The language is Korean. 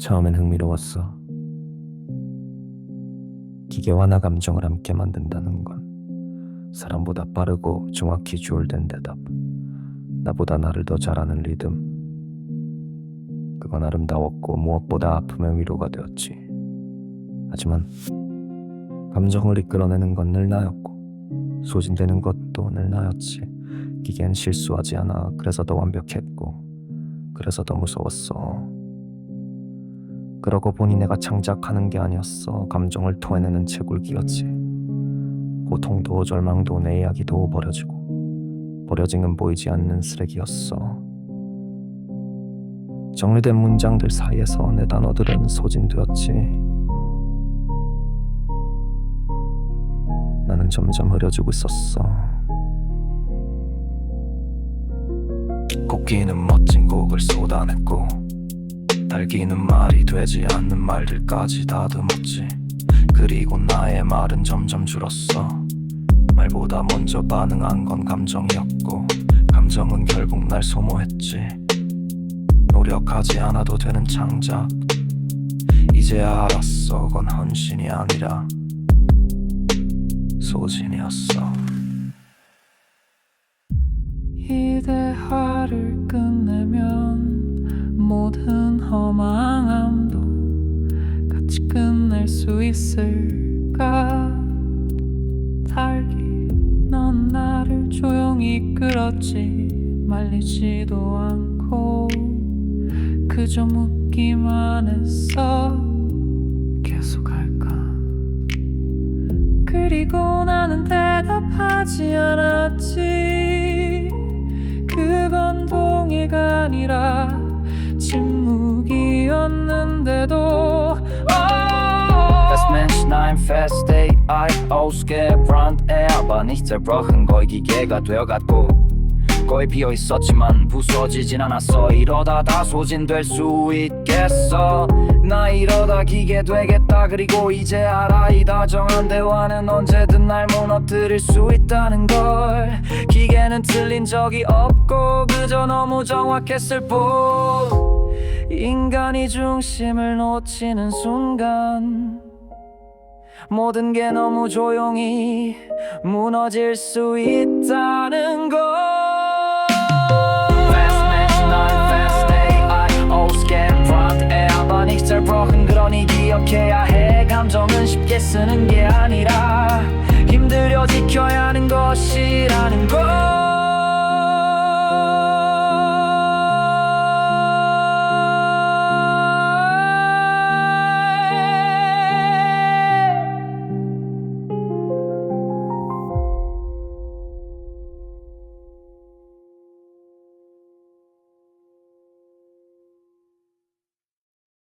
처음엔 흥미로웠어. 기계와 나 감정을 함께 만든다는 건 사람보다 빠르고 정확히 조율된 대답. 나보다 나를 더잘 아는 리듬. 그건 아름다웠고 무엇보다 아픔의 위로가 되었지. 하지만 감정을 이끌어내는 건 늘 나였고 소진되는 것도 늘 나였지. 기계는 실수하지 않아. 그래서 더 완벽했고 그래서 더 무서웠어. 그러고 보니 내가 창작하는 게 아니었어. 감정을 토해내는 채굴기였지. 고통도 절망도 내 이야기도 버려지고 버려진 보이지 않는 쓰레기였어. 정리된 문장들 사이에서 내 단어들은 소진되었지. 나는 점점 흐려지고 있었어. 곡기는 멋진 곡을 쏟아냈고 달기는 말이 되지 않는 말들까지 다듬었지. 그리고 나의 말은 점점 줄었어. 말보다 먼저 반응한 건 감정이었고 감정은 결국 날 소모했지. 노력하지 않아도 되는 창작. 이제야 알았어. 건 헌신이 아니라 소진이었어. 이 대화를 끝내면 모든 허망함도 같이 끝낼 수 있을까? 달기 넌 나를 조용히 끌었지. 말리지도 않고 그저 묻기만 했어. 계속 할까? 그리고 나는 대답하지 않았지. 그건 동의가 아니라 침묵이었는데도 Fest Mensch, nein, fest AI ausgebrannt Er war nicht zerbrochen 거의 기계가 되어갔고. 거의 비어 있었지만 부서지진 않았어. 이러다 다 소진될 수 있겠어. 나 이러다 기계 되겠다. 그리고 이제 알아 이 다정한 대화는 언제든 날 무너뜨릴 수 있다는 걸. 기계는 틀린 적이 없고 그저 너무 정확했을 뿐 인간이 중심을 놓치는 순간 모든 게 너무 조용히 무너질 수 있다는 걸 Fast Mensch, nein, fast AI ausgebrannt Er war nicht zerbrochen 그러니 기억해야 해 감정은 쉽게 쓰는 게 아니라